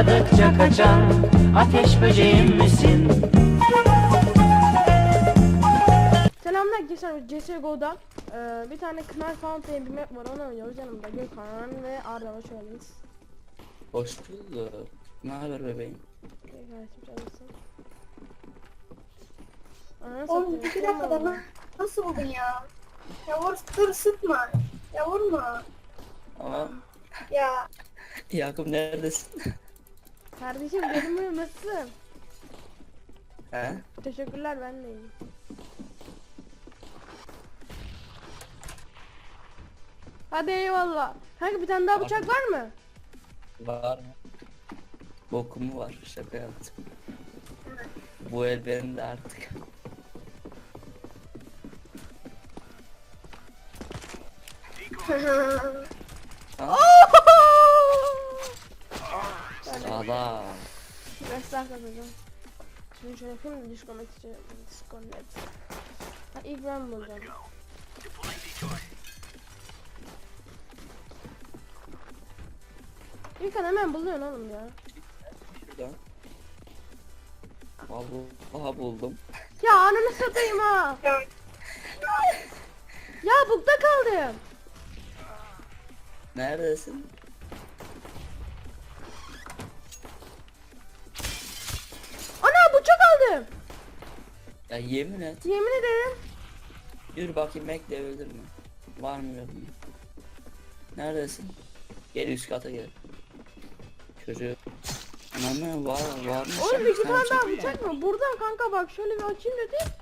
Kovaladıkça kaçan ateş böceğim misin? Selamlar arkadaşlar CSGO'da eee bir tane Knife Fountain bir map var onu oynuyoruz yanımda Gökhan ve Arda hoş geldiniz. Hoş bulduk. Ne haber bebeğim? Kardeşim canlısın. Ananı Oğlum satayım, dakikada bana. na- nasıl oldun ya? Ya vur dur sıkma. Ya vurma. Ama Ya Yakup neredesin? Kardeşim benim buyum nasılsın? He? Teşekkürler ben de iyiyim. Hadi eyvallah. Kanka bir tane daha bıçak var mı? Var mı? Bokumu var. Şaka yaptım. Bu el benim de artık. Ha? Sağda. Restart atacağım. Şimdi şöyle yapayım da disconnect. Disconnect. Ha ilk ben bulacağım. İlk an hemen buluyorsun oğlum ya. Şuradan. Vallahi buldum. Ya ananı satayım ha. ya Ya bukta kaldım. Neredesin? Ya yemin et. Yemin ederim. Yürü bakayım bekle öldürme. Var mı yok mu? Neredesin? Gel üst kata gel. Çocuğu. Ananı var var mı? Oğlum iki tane daha bıçak mı? Buradan kanka bak şöyle bir açayım dedim.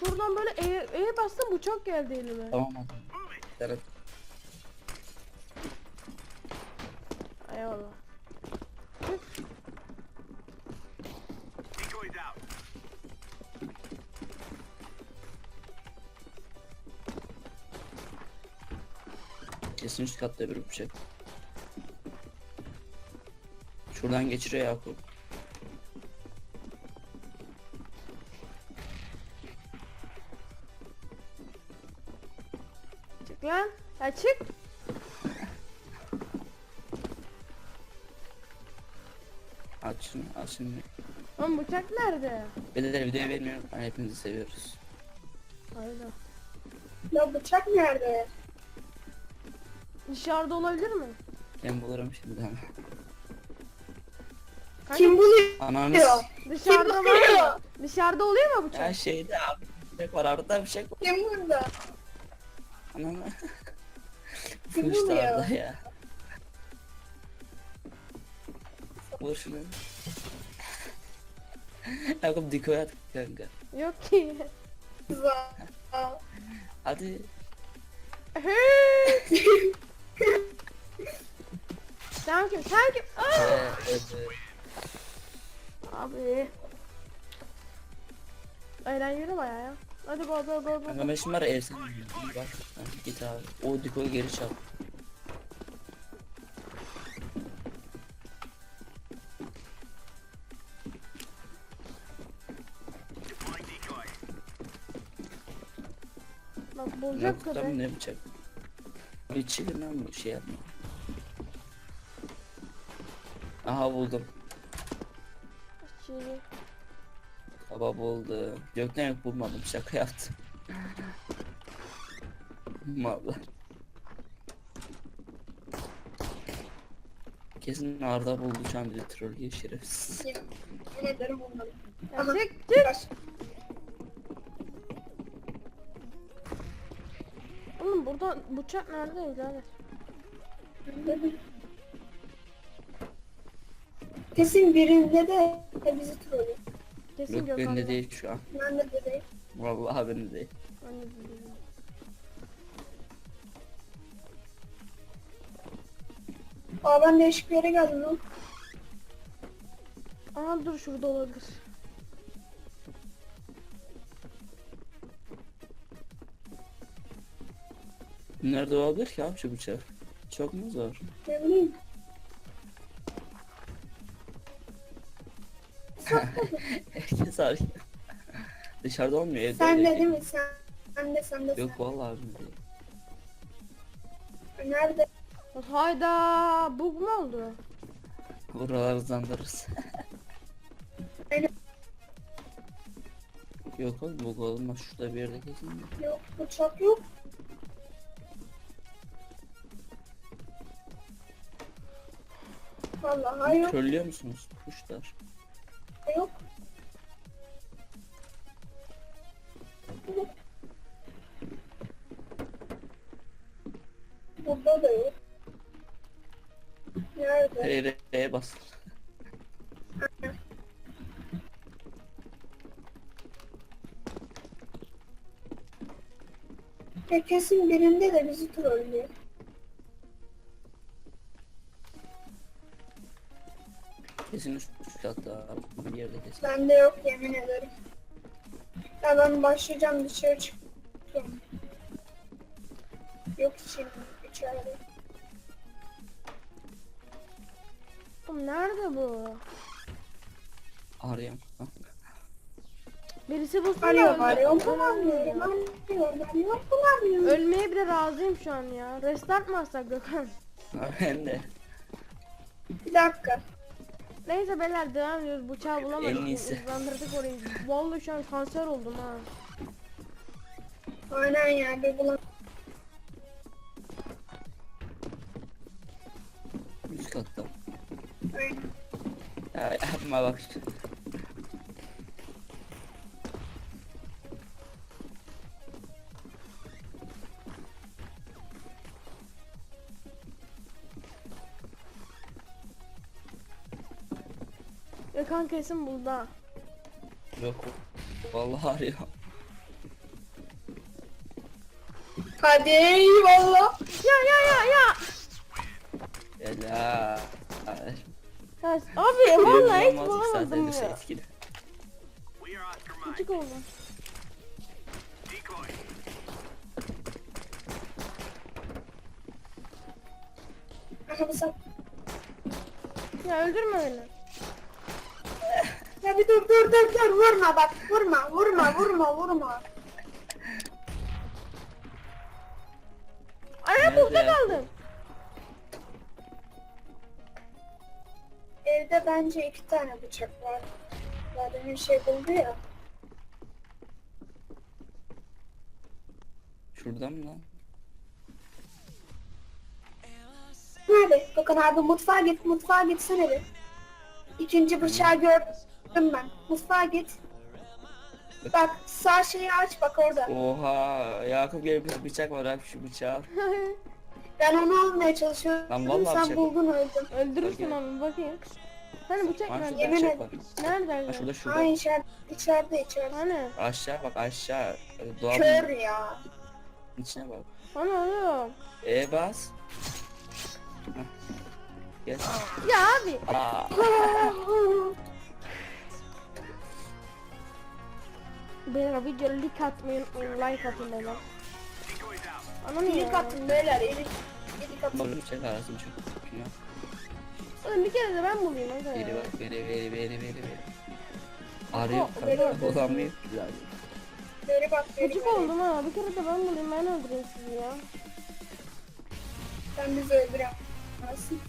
Şuradan böyle E, e bastım bıçak geldi elime. Tamam hadi. Evet. Eyvallah. Katta bir bıçak. Şuradan geçiriyor Yakup. Çık lan. Ya çık. Aç şunu aç şunu. Oğlum bıçak nerede? Bedeler videoyu vermiyorum. Hani hepinizi seviyoruz. Hayda. ya bıçak nerede? Dışarıda olabilir mi? Ben bulurum şimdi. Kanka, Kim buluyor? Ananı Dışarıda Kim var buluyor? mı? Dışarıda oluyor mu bıçak? Ya şeyde abi. Bıçak var arada bıçak var. Kim burada? Ananı. Kim Fıştı buluyor? arada ya. Vur şunu. Yakup dikoy at kanka. Yok ki. Güzel. Hadi. Sen kim? Sen kim? Aa! Abi. Eğlenceli baya ya. Hadi go go go go. Şimdi var Ersin. Bak. Ha, Git abi. O dikoyu geri çal. Bak bulacak Yakup'tan kadar. ne bıçak? Çiğdin lan bu şey yapma. Aha buldum. Çiğli. Baba buldu. Gökten yok bulmadım şaka yaptım. Valla. Kesin Arda buldu şu an bizi trollüyor şerefsiz. Yemin ederim bulmadım. Ya çık Oğlum burada bıçak nerede birader? Kesin birinde de bizi trollüyor. Kesin Yok Gökhan'da. bende değil şu an. Ben de dedeyim. Vallahi bende değil. Ben de bilmiyorum. Aa ben değişik bir yere geldim lan. Aa dur şurada olabilir. Nerede olabilir ki abi şu bıçak? Çok mu zor? Ne bileyim. Herkes arıyor. Dışarıda olmuyor evde. Sen de değil mi? Sen, sen de sen de Yok vallahi bende değil. sen. Nerede? Hayda bug mu oldu? Buraları hızlandırırız. Aynen. Yok oğlum bu olmaz şurada bir yerde kesin. Yok bıçak yok. Vallahi yok. Körlüyor musunuz kuşlar? Yok. Burada da yok. Nerede? R'ye basın. Ya kesin birinde de bizi trollüyor. Kesin üst, katta bir yerde kesin. Bende yok yemin ederim. Ya ben başlayacağım dışarı çıkıyorum. Yok şimdi içeride. Oğlum nerede bu? Arıyorum. Birisi bulsun da Arıyor öldü- arıyor öldürmüyor bulamıyorum. Arıyor arıyor bulamıyorum. Ölmeye bile razıyım şu an ya. Restart mı atsak Gökhan? ben de. Bir dakika. Neyse beyler devam ediyoruz. Bıçağı bulamadık. En iyisi. Hızlandırdık orayı. Vallahi şu an kanser oldum ha. Aynen ya bir bulam. Üst katta. Aynen. Ya yapma bak. Gökhan kesin ha. Yok. Vallahi arıyor. Hadi eyvallah. Ya ya ya ya. Helal. Ya abi vallahi hiç bulamadım ya. etkili. Küçük sen. Ya öldürme beni. Bir dur dur dur dur vurma bak vurma vurma vurma vurma. Ay Nerede burada kaldım. Evde bence iki tane bıçak var. Zaten bir şey buldu ya. Şurada mı lan? Nerede? Bakın abi mutfağa git mutfağa gitsene bir. İkinci bıçağı gördüm ben. Mutfağa git. Bak sağ şeyi aç bak orada. Oha Yakup gelip bıçak var abi şu bıçağı. Ben onu almaya çalışıyorum. Lan vallahi Sen bıçak. buldun öldüm. Öldürürsün onu bakayım. Hani bıçak şurada nerede? Yemin bıçak ederim. var. Nerede? Ha şurada şurada. içeride, içeride içeride. Hani? Aşağı bak aşağı. Kör Dolabın ya. içine bak. Hani oğlum? E bas. Gel. Ya abi. Aa, Beyler video like atmayı unutmayın. Like atın beyler. Anam ya. İlik atın beyler ilik. İlik atın. Doğru bıçak arasın. Ya. Oğlum bir kere de ben bulayım. hadi ya. bak veri veri veri veri veri. Arıyor O, kanka. veri- Bulamıyor. Güzel. Beri bak Gıcık beri. oldum ha. Bir kere de ben bulayım. Ben öldüreyim sizi ya. Sen bizi öldüremezsin.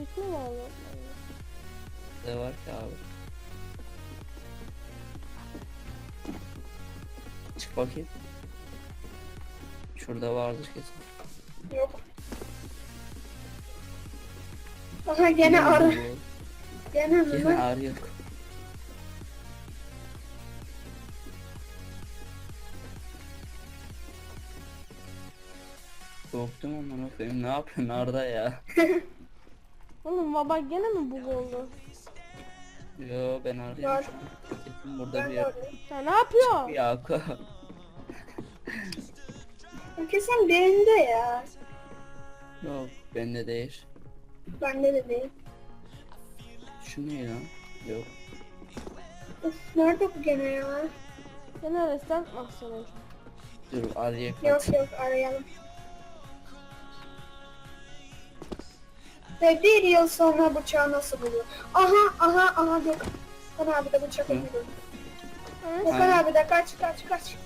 Hiç mi var ya? Ne var ki abi? Çık bakayım. Şurada vardır kesin. Yok. Aha gene arı. Gene mi? Lan? arı yok. Korktum koyayım. Ne yapıyorsun Arda ya? Oğlum baba gene mi bug oldu? Yo ben arıyorum. Burada bir yer. Ya ne yapıyor? Ya Kesin birinde ya. Yok bende değil. Bende de değil. Şu ne lan? Yok. Uf, nerede bu gene ya? Gene restart mı atsana? Dur arıya kat. Yok yok arayalım. Ve bir yıl sonra bıçağı nasıl buluyor? Aha aha aha Gökhan. Gökhan abi de bıçak. Evet. Gökhan Aynen. abi de kaç kaç kaç.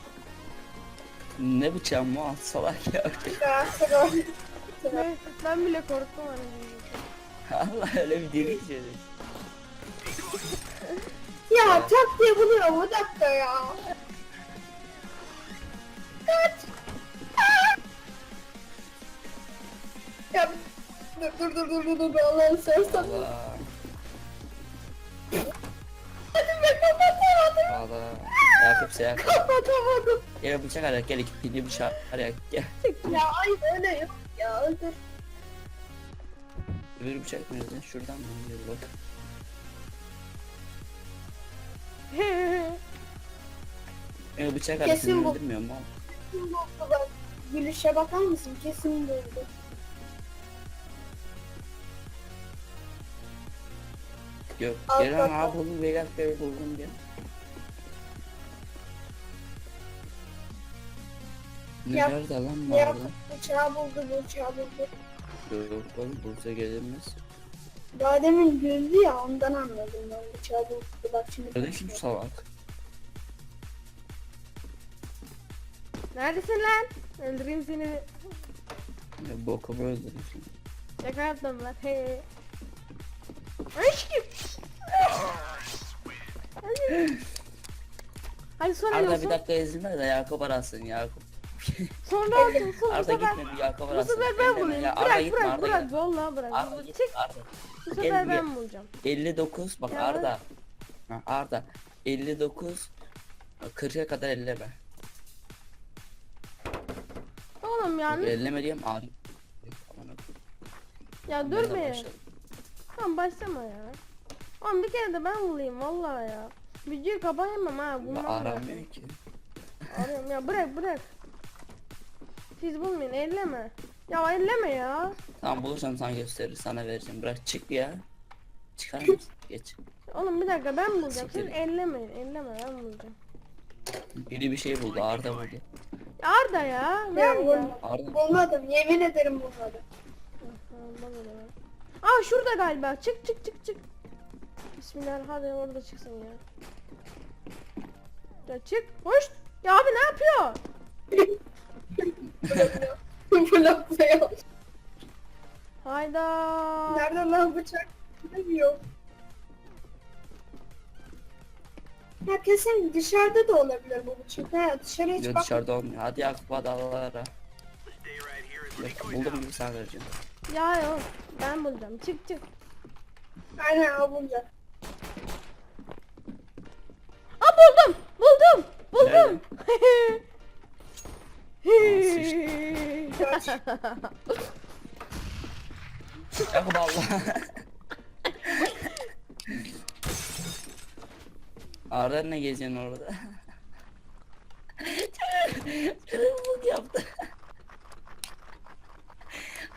Ne bıçağım mı? Salak ya. Ya sıra. Ben, ben bile korktum hani. Allah öyle bir deli şey. Ya tak diye buluyor bu dakika ya. Kaç. Aa! Ya dur dur dur dur dur dur Allah'ını seversen. Allah. Sen. Kapatamadım. Gel bıçak arayak gel ikinci bıçak arayak gel. Ya ay öyle yok ya öldür. Öbür bıçak nerede? Şuradan mı gidiyor bak. Ee, bıçak Kesin arasını bu. öldürmüyorum ama. Kesin buldu bak. Gülüşe bakar mısın? Kesin buldu. Yok. Al Gelen bak. abi buldum beyler bey buldum diye. Yap- Nerede lan bu yaptı? arada? Bıçağı buldu bıçağı buldu. Yok oğlum Bursa gelmez. Daha demin güldü ya ondan anladım ben bıçağı buldu. Bak şimdi. Nerede kim salak? Neredesin lan? Öldüreyim seni. Ya bokumu öldürürsün. Şaka yaptım lan. He. Aşkım. Hadi. Hadi sonra Arda bir dakika ezilme de Yakup arasın Yakup. Sonra olsun. Son, bu Arda gitme bir Yakup Bu arasın. sefer ben Elleme bulayım. ya, Arda Bırak gitme bırak Arda bırak. gitme. Vallahi bırak. Arda git Çık. Arda. Bu sefer gel. ben bulacağım. 59 bak Ya. Arda. Ha, Arda 59 40'a kadar elleme. Oğlum ya. ne- Elleme diyeyim abi. Ya dur be. Tamam başlama ya. Oğlum bir kere de ben bulayım vallahi ya. Videoyu kapayamam ha. Lazım. Aramıyor ki. Arıyorum ya bırak bırak. Siz bulmayın elleme. Ya elleme ya. Tamam bulursan sana gösterir sana vereceğim. Bırak çık ya. Çıkar mısın? Geç. Oğlum bir dakika ben bulacağım. Siz Siktir. ellemeyin elleme ben bulacağım. Biri bir şey buldu Arda buldu. Arda ya. Ben bulmadım. Arda. Bulmadım. Yemin ederim bulmadım. Aa şurada galiba. Çık çık çık çık. Bismillah hadi orada çıksın ya. Ya çık. Hoş. Ya abi ne yapıyor? Bloklıyor. Hayda. Nerede lan bıçak? Bilmiyorum. Ya kesin dışarıda da olabilir bu bıçak. Ha dışarıya hiç Yok bak. dışarıda olmuyor. Hadi Yakup hadi Allah'a Yok, buldum gibi sana vereceğim. Ya yok. Ben bulacağım. Çık çık. Aynen al bulacak. Aa buldum. Buldum. Buldum. Kaç. Yakup Allah. Arda ne geziyorsun orada? Bug yaptı.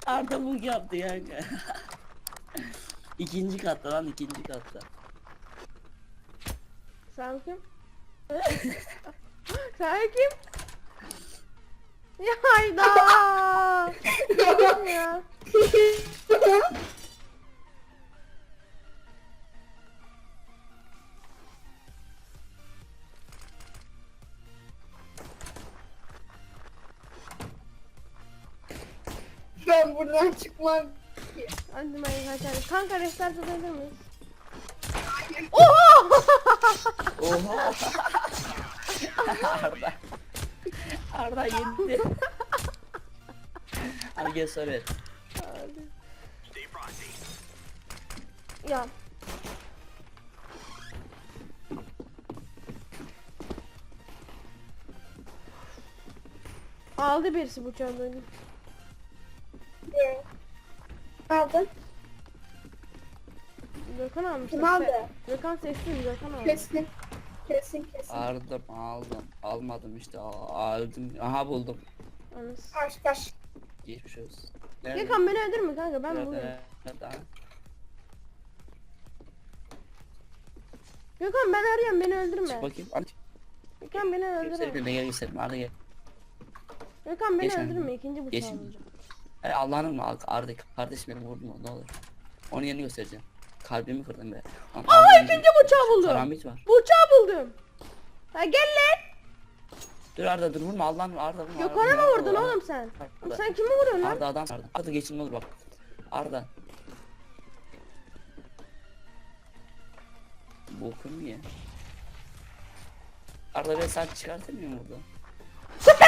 Arda bug yaptı yani. ikinci katta lan ikinci katta. Sen kim? Sen kim? Ya hayda. ya. ben buradan çıkmam. Hadi ben kaçarım. Kanka restart edebilir miyiz? Oha! Oha. Arda. Yendi. Hadi gel soru. Hadi. Ya. Aldı birisi bıçağı böyle. Ee, Ne aldın? Gökhan almış. Kim aldı? Gökhan sesli Gökhan aldı. Kesin. Kesin kesin. Aldım aldım. Almadım işte al- aldım. Aha buldum. Anız. Kaç kaç. Geçmiş olsun. Nerede? Gökhan beni öldürme kanka ben Nerede? bulayım. Nerede? Gökhan ben arıyorum beni öldürme. Çık bakayım. Hadi. Gökhan beni Göster öldürme. birine gel gösterim. Arda gel. Gökhan beni Geç önüne. öldürme ikinci bıçağı alacağım. Hey Allah'ın mı? Arda kardeşim beni vurdun ne olur. Onun yerini göstereceğim kalbimi kırdın be. Aha ikinci bıçağı buldum. Karamit var. Bıçağı buldum. Ha gel lan. Dur Arda dur vurma Allah'ın Arda vurma. Gökhan'a mı vurdun Arda, oğlum sen? Arda. Sen kimi vuruyorsun lan? Arda adam Arda. Arda geçin olur bak. Arda. Bokum ya. Arda ben sen çıkartamıyor mu burada?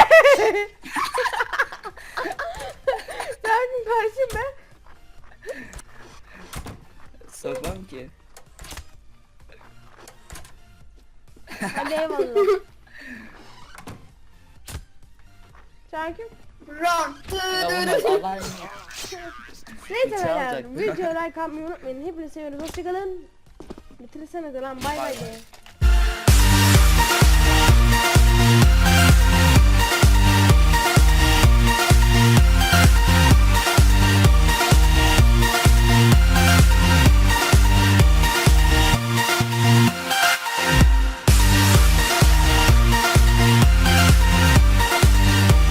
ben karşım ben. Sokmam ki. Hadi eyvallah. Olmaz Allah'ın Neyse Hiç beyler alacaktım. videoyu like atmayı unutmayın. Hepinizi seviyoruz. Hoşçakalın. Bitirirseniz de lan bay bay Bay bay. de.